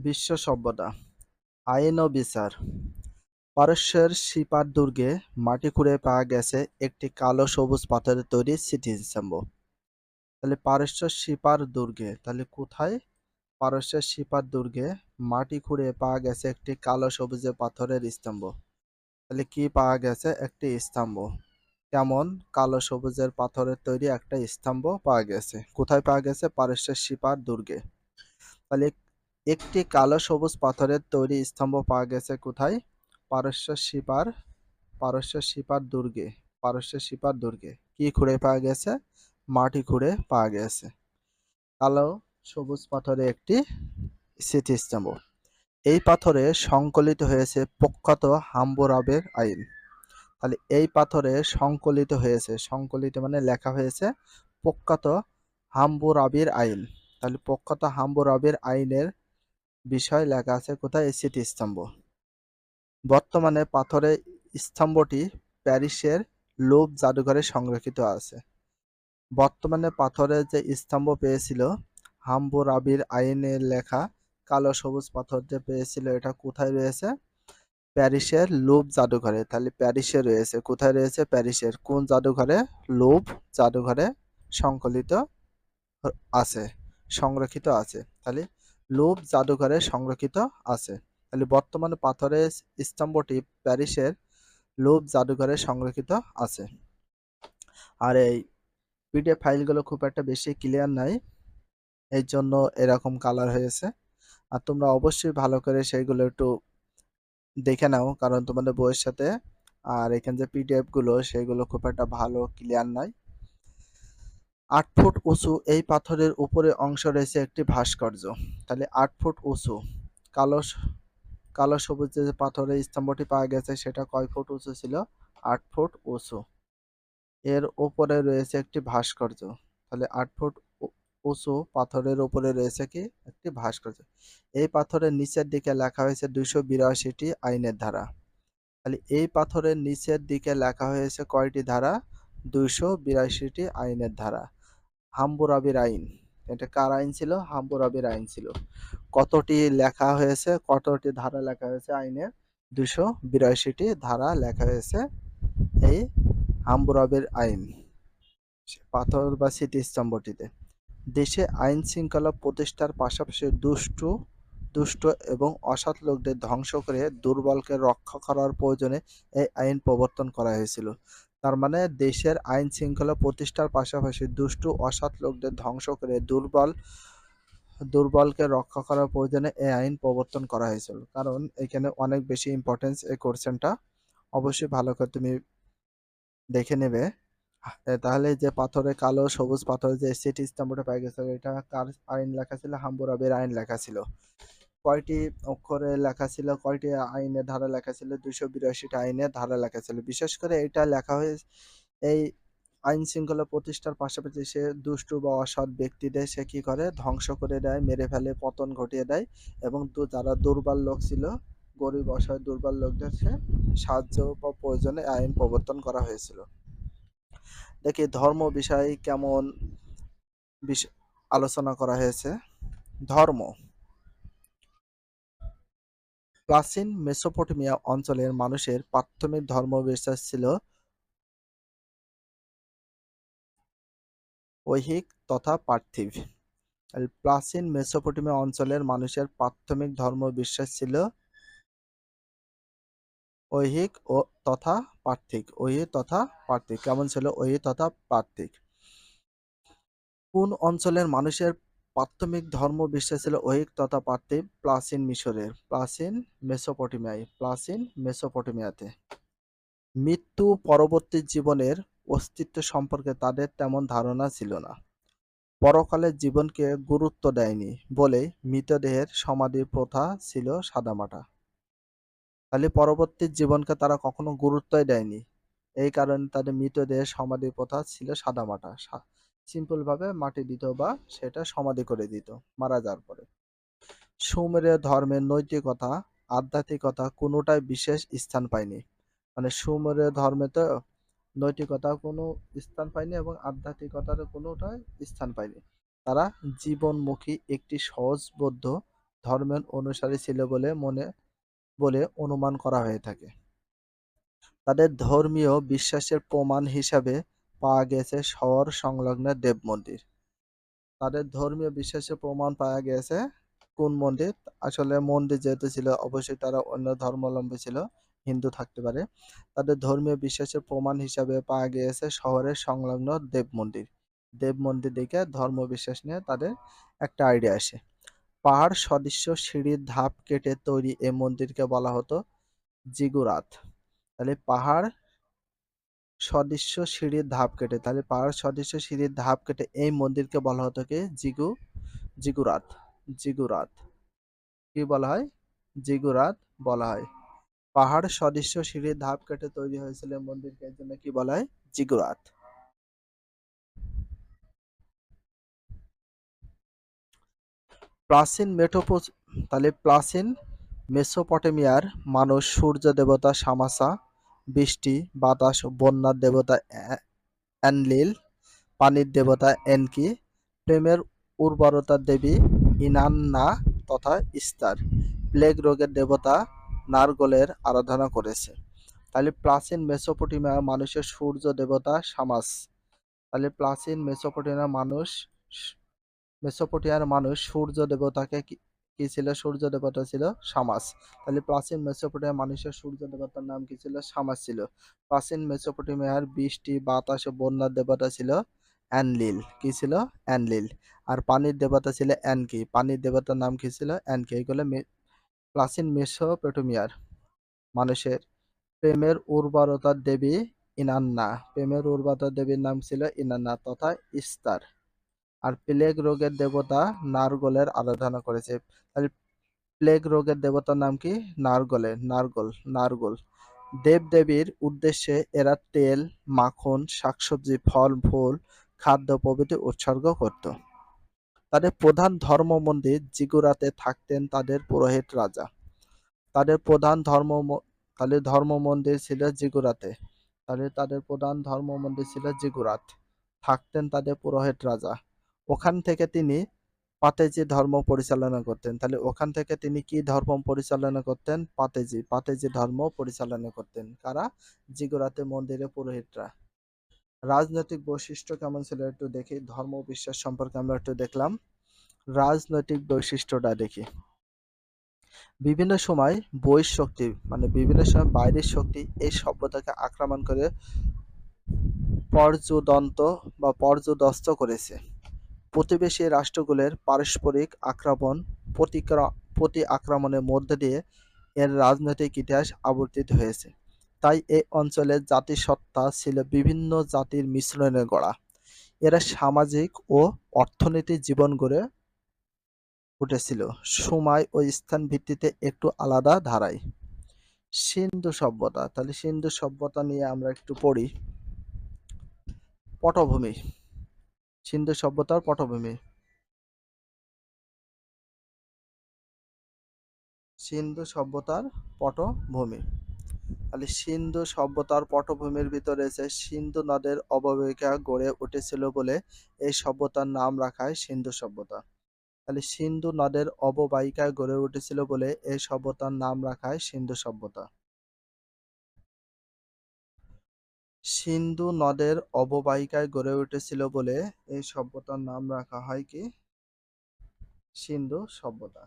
বিশ্ব সভ্যতা। আইন ও বিচার। পারস্যের শিপার দুর্গে মাটি খুঁড়ে পাওয়া গেছে একটি কালো সবুজ পাথরের তৈরি স্মৃতিস্তম্ভ তাহলে পারস্যের শিপার দুর্গে, তাহলে কোথায়? পারস্যের শিপার দুর্গে মাটি খুঁড়ে পাওয়া গেছে একটি কালো সবুজের পাথরের স্তম্ভ। তাহলে কি পাওয়া গেছে? একটি স্তম্ভ। কেমন? কালো সবুজের পাথরের তৈরি একটা স্তম্ভ পাওয়া গেছে। কোথায় পাওয়া গেছে? পারস্যের শিপার দুর্গে। তাহলে একটি কালো সবুজ পাথরের তৈরি স্তম্ভ পাওয়া গেছে কোথায়? পারস্য শিপার পারস্য শিপার দুর্গে, পারস্য শিপার দুর্গে। কি খুঁড়ে পাওয়া গেছে? মাটি খুঁড়ে পাওয়া গেছে। কালো সবুজ পাথরে একটি স্মৃতিস্তম্ভ। এই পাথরে সংকলিত হয়েছে প্রখ্যাত হাম্বুরাবের আইন। তাহলে এই পাথরে সংকলিত হয়েছে, সংকলিত মানে লেখা হয়েছে প্রখ্যাত হাম্বুরাবির আইন। তাহলে প্রখ্যাত হাম্বুরাবির আইনের বিষয় লেখা আছে, কোথায়? স্মৃতিস্তম্ভ বর্তমানে পাথরের স্তম্ভটি প্যারিসের লোভ জাদুঘরে সংরক্ষিত আছে। বর্তমানে পাথরের যে স্তম্ভ পেয়েছিল, হাম্বুরাবির আইনের লেখা কালো সবুজ পাথর যে পেয়েছিল, এটা কোথায় রয়েছে? প্যারিসের লোভ জাদুঘরে। তাহলে প্যারিসে রয়েছে। কোথায় রয়েছে? প্যারিসের। কোন জাদুঘরে? লোভ জাদুঘরে সংকলিত আছে, সংরক্ষিত আছে। তাহলে লোভ জাদুঘরে সংরক্ষিত আছে। তাহলে বর্তমানে পাথরের স্তম্ভটি প্যারিসের লোভ জাদুঘরে সংরক্ষিত আছে। আর এই পিডিএফ ফাইলগুলো খুব একটা বেশি ক্লিয়ার নাই এই জন্য এরকম কালার হয়েছে। আর তোমরা অবশ্যই ভালো করে সেইগুলো একটু দেখে নাও, কারণ তোমাদের বইয়ের সাথে আর এখানে যে পিডিএফগুলো, সেগুলো খুব একটা ভালো, ক্লিয়ার নয় আট ফুট উঁচু এই পাথরের উপরে অংশ রয়েছে একটি ভাস্কর্য। তাহলে আট ফুট উঁচু। কালো কালো সবুজ যে পাথরের স্তম্ভটি পাওয়া গেছে, সেটা কয় ফুট উঁচু ছিল? আট ফুট উঁচু। এর উপরে রয়েছে একটি ভাস্কর্য। তাহলে আট ফুট উঁচু পাথরের উপরে রয়েছে কি? একটি ভাস্কর্য। এই পাথরের নিচের দিকে লেখা হয়েছে দুইশো বিরাশিটি আইনের ধারা। তাহলে এই পাথরের নিচের দিকে লেখা হয়েছে কয়টি ধারা? দুইশো বিরাশিটি আইনের ধারা। হাম্বুরাবির আইন। এটা কার আইন ছিল? হাম্বুরাবির আইন ছিল। কতটি লেখা হয়েছে, কতটি ধারা লেখা হয়েছে আইনের দুশো বিরাশিটি ধারা লেখা হয়েছে এই হাম্বুরাবির আইন। পাথর বা স্মৃতিস্তম্ভটিতে। দেশে আইন শৃঙ্খলা প্রতিষ্ঠার পাশাপাশি দুষ্টু, দুষ্ট এবং অসৎ লোকদের ধ্বংস করে দুর্বলকে রক্ষা করার প্রয়োজনে এই আইন প্রবর্তন করা হয়েছিল। তার মানে দেশের আইন শৃঙ্খলা প্রতিষ্ঠার পাশাপাশি দুষ্টু, অসৎ লোকদের ধ্বংস করে দুর্বল, দুর্বলকে রক্ষা করার প্রয়োজনে এই আইন প্রবর্তন করা হয়েছিল। কারণ এখানে অনেক বেশি ইম্পর্টেন্স এই কোশ্চেনটা অবশ্যই ভালো করে তুমি দেখে নেবে। তাহলে যে পাথরে কালো, সবুজ পাথরে যে সিটি স্তম্ভটা পাই গেছে এটা কার আইন লেখা ছিল? হাম্বুরাবের আইন লেখা ছিল। কয়টি অক্ষরে লেখা ছিল? কয়টি আইনের ধারা লেখা ছিল? দুইশো বিরাশিটা আইনের ধারা লেখা ছিল। বিশেষ করে এটা লেখা হয়ে এই আইন শৃঙ্খলা প্রতিষ্ঠার পাশাপাশি সে দুষ্টু বা অসৎ ব্যক্তিদের সে কি করে? ধ্বংস করে দেয়, মেরে ফেলে, পতন ঘটিয়ে দেয় এবং যারা দুর্বল লোক ছিল, গরিব, অসহায়, দুর্বল লোকদের সে সাহায্য বা প্রয়োজনে আইন প্রবর্তন করা হয়েছিল। দেখি ধর্ম বিষয় কেমন আলোচনা করা হয়েছে। ধর্ম প্রাচীন মেসোপটেমিয়া অঞ্চলের মানুষের প্রাথমিক ধর্মবিশ্বাস ছিল ঐহিক তথা পার্থিব। প্রাচীন মেসোপটেমিয়া অঞ্চলের মানুষের প্রাথমিক ধর্মবিশ্বাস ছিল ঐহিক ও তথা পার্থিক ঐহিক তথা পার্থিক কেমন ছিল? ঐহিক তথা পার্থিক কোন অঞ্চলের মানুষের প্রাথমিক ধর্ম বিশ্বাস ছিল ঐহিক তথা পার্থিব প্রাচীন মিশরের, প্রাচীন মেসোপটেমিয়ায়, প্রাচীন মেসোপটেমিয়াতে। মৃত্যু পরবর্তী জীবনের অস্তিত্ব সম্পর্কে তাদের তেমন ধারণা ছিল না। পরকালের জীবনকে গুরুত্ব দেয়নি বলে মৃতদেহের সমাধি প্রথা ছিল সাদামাটা। তাহলে পরবর্তী জীবনকে তারা কখনো গুরুত্বই দেয়নি। এই কারণে তাদের মৃতদেহের সমাধি প্রথা ছিল সাদামাটা। সিম্পল ভাবে মাটি দিত বা সেটা সমাধি করে দিত, মারা যাওয়ার পরে। সুমেরীয় ধর্মের নৈতিকতা, আধ্যাত্মিকতা কোনোটাই বিশেষ স্থান পায়নি। মানে সুমেরীয় ধর্মে তো নৈতিকতা কোনো স্থান পায়নি এবং আধ্যাত্মিকতার কোনোটাই স্থান পায়নি। তারা জীবনমুখী একটি সহজবদ্ধ ধর্মের অনুসারী ছিল বলে মনে, বলে অনুমান করা হয়ে থাকে। তাদের ধর্মীয় বিশ্বাসের প্রমাণ হিসাবে পাওয়া গেছে শহর সংলগ্ন দেব মন্দির। তাদের ধর্মীয় বিশ্বাসের প্রমাণ পাওয়া গেছে কোন মন্দির। আসলে মন্দির যেহেতু ছিল, অবশ্যই তারা অন্য ধর্মাবলম্বী ছিল, হিন্দু থাকতে পারে। তাদের ধর্মীয় বিশ্বাসের প্রমাণ হিসাবে পাওয়া গিয়েছে শহরের সংলগ্ন দেব মন্দির। দেব মন্দির দেখে ধর্ম বিশ্বাস নিয়ে তাদের একটা আইডিয়া আসে। পাহাড় সদৃশ্য সিঁড়ির ধাপ কেটে তৈরি এই মন্দিরকে বলা হতো জিগুরাত। তাহলে পাহাড় সদৃশ্য সিঁড়ির ধাপ কেটে, তাহলে পাহাড় সদৃশ্য সিঁড়ির ধাপ কেটে এই মন্দিরকে বলা হতো কি? জিগু, জিগুরাত জিগুরাত। কি বলা হয়? জিগুরাত বলা হয়। পাহাড় সদৃশ্য সিঁড়ির ধাপ কেটে তৈরি হয়েছিল মন্দিরকে এর জন্য কি বলা হয়? জিগুরাত। প্রাচীন মেটোপো তাহলে প্রাচীন মেসোপটেমিয়ার মানুষ সূর্য দেবতা সামাসা বৃষ্টি, বাতাস, বন্যার দেবতা অ্যা- অ্যানলিল পানির দেবতা এনকি, প্রেমের উর্বরতার দেবী ইনান্না তথা ইস্তার। প্লেগ রোগের দেবতা নারগলের আরাধনা করেছে। তাহলে প্রাচীন মেসোপটেমিয়ার মানুষের সূর্য দেবতা সামাস। তাহলে প্রাচীন মেসোপটেমিয়ার মানুষ মেসোপটেমিয়ার মানুষ সূর্য দেবতাকে কি ছিল? সূর্য দেবতা ছিল সামাস। তাহলে প্রাচীন মেসোপটেমিয়ার মানুষের সূর্য দেবতার নাম কি ছিল? সামাস ছিল। প্রাচীন মেসোপটেমিয়ার বৃষ্টি, বাতাস ও বন্যার দেবতা ছিল অ্যানলিল। কি ছিল? অ্যানলিল। আর পানির দেবতা ছিল অ্যানকি। পানির দেবতার নাম কি ছিল? অ্যানকি। এগুলো প্রাচীন মেসোপটেমিয়ার মানুষের প্রেমের উর্বরতার দেবী ইনান্না। প্রেমের উর্বরতার দেবীর নাম ছিল ইনান্না তথা ইস্তার। আর প্লেগ রোগের দেবতা নারগলের আরাধনা করেছে। তাহলে প্লেগ রোগের দেবতার নাম কি? নারগলের নারগল নারগল। দেবদেবীর উদ্দেশ্যে এরা তেল, মাখন, শাকসবজি, ফল, ফুল, খাদ্য, প্রভৃতি উৎসর্গ করত। তাদের প্রধান ধর্ম মন্দির জিগুরাতে থাকতেন তাদের পুরোহিত রাজা। তাদের প্রধান ধর্ম তাহলে ধর্ম মন্দির ছিল জিগুরাতে। তাহলে তাদের প্রধান ধর্ম মন্দির ছিল জিগুরাত। থাকতেন তাদের পুরোহিত রাজা। ওখান থেকে তিনি পাতেজি ধর্ম পরিচালনা করতেন। তাহলে ওখান থেকে তিনি কি ধর্ম পরিচালনা করতেন? পাতেজি। পাতেজি ধর্ম পরিচালনা করতেন। কারা? জিগুরাতে মন্দিরে পুরোহিতরা। রাজনৈতিক বৈশিষ্ট্য কেমন ছিল একটু দেখি। ধর্ম বিশ্বাস সম্পর্কে আমরা একটু দেখলাম। রাজনৈতিক বৈশিষ্ট্যটা দেখি। বিভিন্ন সময় বহিঃ শক্তি মানে বিভিন্ন সময় বাইরের শক্তি এই সভ্যতাকে আক্রমণ করে পর্যদন্ত বা পর্যদস্ত করেছে। প্রতিবেশী রাষ্ট্রগুলোর পারস্পরিক আক্রমণ প্রতি আক্রমণের মধ্যে দিয়ে এর রাজনৈতিক ইতিহাস আবর্তিত হয়েছে। তাই এই অঞ্চলের জাতিসত্তা ছিল বিভিন্ন জাতির মিশ্রণে গড়া। এরা সামাজিক ও অর্থনৈতিক জীবন গড়ে উঠেছিল। সময় ও স্থান ভিত্তিতে একটু আলাদা ধারায়। সিন্ধু সভ্যতা, তাহলে সিন্ধু সভ্যতা নিয়ে আমরা একটু পড়ি। পটভূমি। সিন্ধু সভ্যতার পটভূমি। সিন্ধু সভ্যতার পটভূমি। তাহলে সিন্ধু সভ্যতার পটভূমির ভিতরে রয়েছে সিন্ধু নদের অববাহিকা গড়ে উঠেছিল বলে এই সভ্যতার নাম রাখা হয় সিন্ধু সভ্যতা। তাহলে সিন্ধু নদের অববাহিকায় গড়ে উঠেছিল বলে এই সভ্যতার নাম রাখা হয় সিন্ধু সভ্যতা। সিন্ধু নদের অববাহিকায় গড়ে উঠেছিল বলে এই সভ্যতার নাম রাখা হয় কি? সিন্ধু সভ্যতা।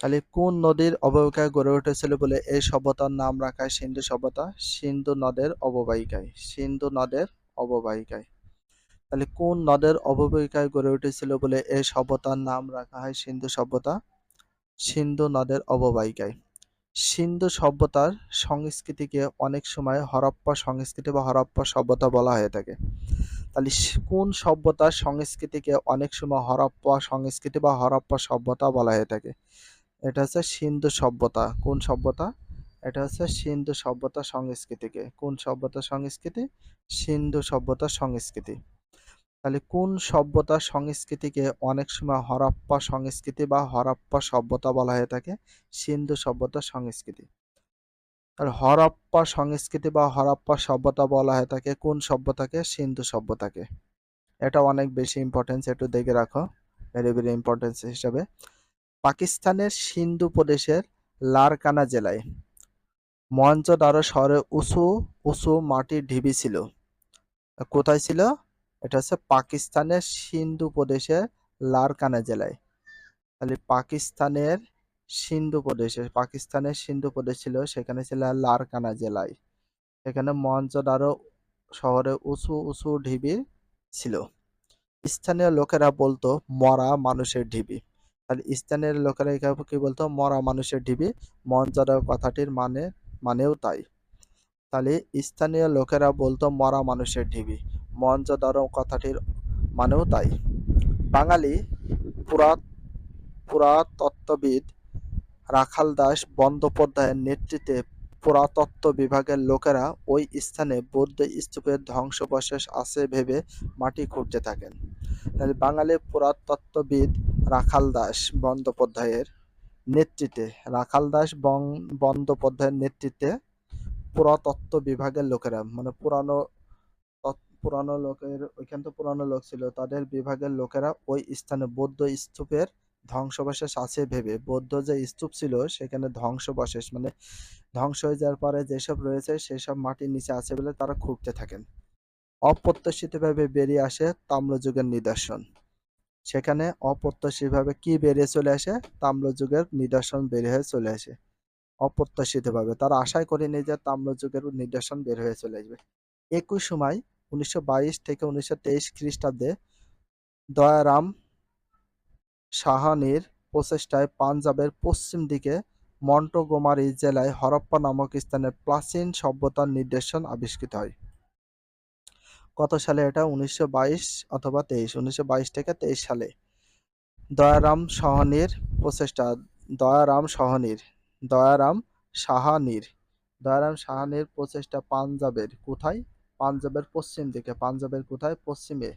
তাহলে কোন নদীর অববাহিকায় গড়ে উঠেছিল বলে এই সভ্যতার নাম রাখা হয় সিন্ধু সভ্যতা? সিন্ধু নদের অববাহিকায়। সিন্ধু নদের অববাহিকায়। তাহলে কোন নদের অববাহিকায় গড়ে উঠেছিল বলে এই সভ্যতার নাম রাখা হয় সিন্ধু সভ্যতা? সিন্ধু নদের অববাহিকায়। সিন্ধু সভ্যতার সংস্কৃতিকে অনেক সময় হরপ্পা সংস্কৃতি বা হরপ্পা সভ্যতা বলা হয়ে থাকে। তাহলে কোন সভ্যতার সংস্কৃতিকে অনেক সময় হরপ্পা সংস্কৃতি বা হরপ্পা সভ্যতা বলা হয়ে থাকে? এটা হচ্ছে সিন্ধু সভ্যতা। কোন সভ্যতা? এটা হচ্ছে সিন্ধু সভ্যতা সংস্কৃতিকে। কোন সভ্যতা সংস্কৃতি? সিন্ধু সভ্যতা সংস্কৃতি। তাহলে কোন সভ্যতা সংস্কৃতিকে অনেক সময় হরপ্পা সংস্কৃতি বা হরপ্পা সভ্যতা বলা হয়ে থাকে? সিন্ধু সভ্যতা সংস্কৃতি। আর হরপ্পা সংস্কৃতি বা হরপ্পা সভ্যতা বলা হয়ে থাকে কোন সভ্যতাকে? সিন্ধু সভ্যতাকে। এটা অনেক বেশি ইম্পর্টেন্স একটু দেখে রাখো। ভেরি ভেরি ইম্পর্টেন্স হিসাবে। পাকিস্তানের সিন্ধু প্রদেশের লারকানা জেলায় মহেঞ্জোদারো শহরে উঁচু উঁচু মাটির ঢিবি ছিল। কোথায় ছিল? এটা হচ্ছে পাকিস্তানের সিন্ধু প্রদেশের লারকানা জেলায়। তাহলে পাকিস্তানের সিন্ধু প্রদেশে, পাকিস্তানের সিন্ধু প্রদেশ ছিল, সেখানে ছিল লারকানা জেলায়। এখানে মহেঞ্জোদারো শহরে উঁচু উঁচু ঢিবি ছিল। স্থানীয় লোকেরা বলতো, মরা মানুষের ঢিবি। তাহলে স্থানীয় লোকেরা এখানে কি বলতো, মরা মানুষের ঢিবি। মহেঞ্জোদারো কথাটির মানে মানেও তাই। তাহলে স্থানীয় লোকেরা বলতো, মরা মানুষের ঢিবি। মহেঞ্জোদারো কথাটির মানেও তাই। বাঙালি পুরা পুরাতত্ত্ববিদ রাখাল দাস বন্দ্যোপাধ্যায়ের নেতৃত্বে পুরাতত্ত্ব বিভাগের লোকেরা ওই স্থানে বৌদ্ধ স্তূপের ধ্বংসাবশেষ আছে ভেবে মাটি খুঁড়তে থাকেন। তাহলে বাঙালি পুরাতত্ত্ববিদ রাখাল দাস বন্দ্যোপাধ্যায়ের নেতৃত্বে, রাখাল দাস বন্দ্যোপাধ্যায়ের নেতৃত্বে পুরাতত্ত্ব বিভাগের লোকেরা মানে পুরানো পুরানো লোকের, ওইখানে তো পুরানো লোক ছিল। তাদের বিভাগের লোকেরা ওই স্থানে বৌদ্ধ স্তূপের ধ্বংসাবশেষ আছে ভেবে। বৌদ্ধ যে স্তূপ ছিল, সেখানে ধ্বংসবশেষ মানে ধ্বংস হয়ে যাওয়ার পরে যেসব রয়েছে, সেসব মাটির নিচে আছে বলে তারা খুঁড়তে থাকেন। অপ্রত্যাশিতভাবে বেরিয়ে আসে তাম্রযুগের নিদর্শন। সেখানে অপ্রত্যাশিতভাবে কি বেরিয়ে চলে আসে? তাম্রযুগের নিদর্শন বের হয়ে চলে আসে। অপ্রত্যাশিতভাবে। তারা আশাই করেনি যে তাম্রযুগের নিদর্শন বের হয়ে চলে আসবে। একই সময় উনিশশো বাইশ থেকে উনিশশো তেইশ খ্রিস্টাব্দে দয়ারাম সাহানির প্রচেষ্টায় পাঞ্জাবের পশ্চিম দিকে মন্টগোমারি জেলায় হরপ্পা নামক স্থানে প্রাচীন সভ্যতার নিদর্শন আবিষ্কৃত হয়। কত সালে এটা? উনিশশো বাইশ অথবা তেইশ? উনিশশো থেকে তেইশ সালে। দয়ারাম সাহানির প্রচেষ্টা। দয়ারাম সাহানির। দয়ারাম সাহানির। দয়ারাম সাহানির প্রচেষ্টা পাঞ্জাবের। কোথায়? পাঞ্জাবের পশ্চিম দিকে, পাঞ্জাবের কোথায়? পশ্চিমে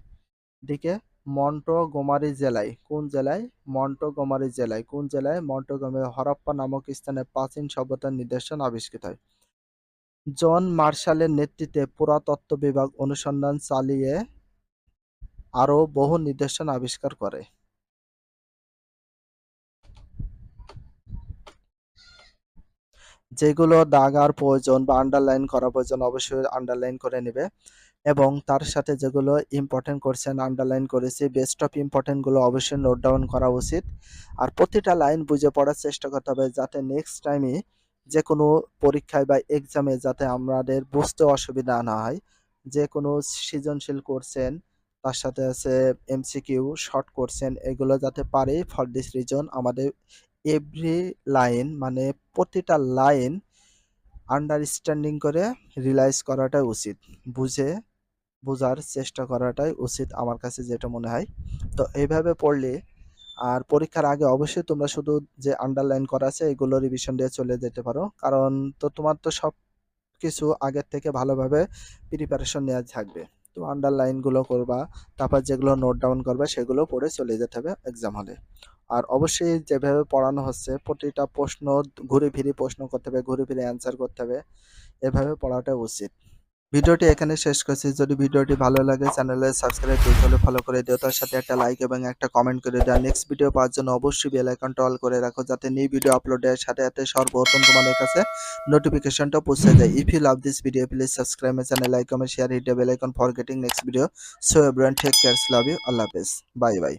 দিকে মন্টগোমারি জেলায়। কোন জেলায়? মন্টগোমারি জেলায়। কোন জেলায়? মন্টগোমারি হরপ্পা নামক স্থানে প্রাচীন সভ্যতার নিদর্শন আবিষ্কৃত হয়। জন মার্শালের নেতৃত্বে পুরাতত্ত্ব বিভাগ অনুসন্ধান চালিয়ে আরও বহু নিদর্শন আবিষ্কার করে। যেগুলো দাগার প্রয়োজন বা আন্ডারলাইন করা প্রয়োজন, অবশ্যই আন্ডারলাইন করে নেবে। এবং তার সাথে যেগুলো ইম্পর্টেন্ট করছেন আন্ডারলাইন করেছি বেস্ট অফ ইম্পর্টেন্টগুলো অবশ্যই নোট ডাউন করা উচিত। আর প্রতিটা লাইন বুঝে পড়ার চেষ্টা করতে হবে যাতে নেক্সট টাইমে যে কোনো পরীক্ষায় বা এক্সামে যাতে আমাদের বুঝতে অসুবিধা না হয়। যে কোনো সৃজনশীল করছেন তার সাথে আছে এমসিকিউ শর্ট করছেন এগুলো যাতে পারে ফর দিস রিজন আমাদের এভরি লাইন মানে প্রতিটা লাইন আন্ডারস্ট্যান্ডিং করে রিলাইজ করাটাই উচিত। বুঝে, বোঝার চেষ্টা করাটাই উচিত আমার কাছে যেটা মনে হয়। তো এইভাবে পড়লে আর পরীক্ষার আগে অবশ্যই তোমরা শুধু যে আন্ডারলাইন করা আছে, এগুলো রিভিশন দিয়ে চলে যেতে পারো। কারণ তো তোমার তো সব কিছু আগের থেকে ভালোভাবে প্রিপারেশন নেওয়া থাকবে। তো আন্ডারলাইনগুলো করবা, তারপর যেগুলো নোট ডাউন করবে, সেগুলো পড়ে চলে যেতে হবে এক্সাম হলে আর অবশ্যই যেভাবে পড়ানো হচ্ছে, প্রতিটা প্রশ্ন ঘুরে ফিরে প্রশ্ন করতে হবে, ঘুরে ফিরে অ্যান্সার করতে হবে, এভাবে পড়াটা উচিত। ভিডিওটি এখানে শেষ করছি। যদি ভিডিওটি ভালো লাগে চ্যানেলে সাবস্ক্রাইব করতে হলে ফলো করে দিও। তার সাথে একটা লাইক এবং একটা কমেন্ট করে দেওয়া নেক্সট ভিডিও পাওয়ার জন্য অবশ্যই বেল আইকনটা অল করে রাখো, যাতে নিউ ভিডিও আপলোডের সাথে সাথে সর্বপ্রথম তোমাদের কাছে নোটিফিকেশনটা পৌঁছে যায়। If you love this video please subscribe my channel like comment share hit bell icon for getting next video so everyone take cares love you আল্লাহ হাফেজ বাই বাই